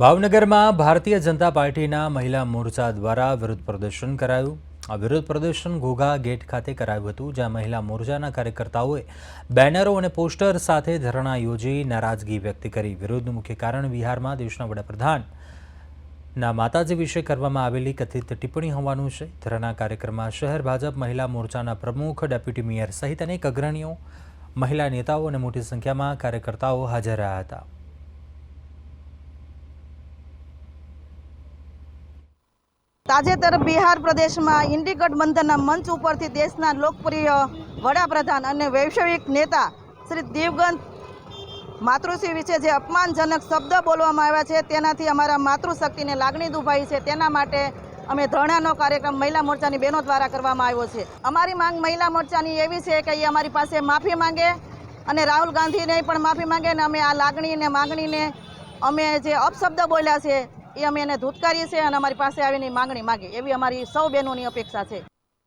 ભાવનગરમાં ભારતીય જનતા પાર્ટીના મહિલા મોરચા દ્વારા વિરોધ પ્રદર્શન કરાયું. આ વિરોધ પ્રદર્શન ઘોઘા ગેટ ખાતે કરાયું હતું, જ્યાં મહિલા મોરચાના કાર્યકર્તાઓએ બેનરો અને પોસ્ટર સાથે ધરણા યોજી નારાજગી વ્યક્ત કરી. વિરોધનું મુખ્ય કારણ બિહારમાં દેશના વડાપ્રધાન ના માતાજી વિશે કરવામાં આવેલી કથિત ટિપ્પણી હોવાનું છે. ધરણા કાર્યક્રમમાં શહેર ભાજપ મહિલા મોરચાના પ્રમુખ, ડેપ્યુટી મેયર સહિત અનેક અગ્રણીઓ, મહિલા નેતાઓ અને મોટી સંખ્યામાં કાર્યકર્તાઓ હાજર રહ્યા હતા. તાજેતર બિહાર પ્રદેશમાં ઇન્ડી ગઠબંધનના મંચ ઉપરથી દેશના લોકપ્રિય વડાપ્રધાન અને વૈશ્વિક નેતા શ્રી દિવગંત માતૃશ્રી વિશે જે અપમાનજનક શબ્દ બોલવામાં આવ્યા છે, તેનાથી અમારા માતૃશક્તિને લાગણી દુભાઈ છે. તેના માટે અમે ધરણાનો કાર્યક્રમ મહિલા મોરચાની બહેનો દ્વારા કરવામાં આવ્યો છે. અમારી માંગ મહિલા મોરચાની એવી છે કે એ અમારી પાસે માફી માંગે અને રાહુલ ગાંધીને પણ માફી માંગે અને અમે આ લાગણી અને માગણીને અમે જે અપશબ્દ બોલ્યા છે એ અમે એને ધૂતકારીએ છીએ અને અમારી પાસે આવીને માંગણી માગે. એવી અમારી સૌ બહેનોની અપેક્ષા છે.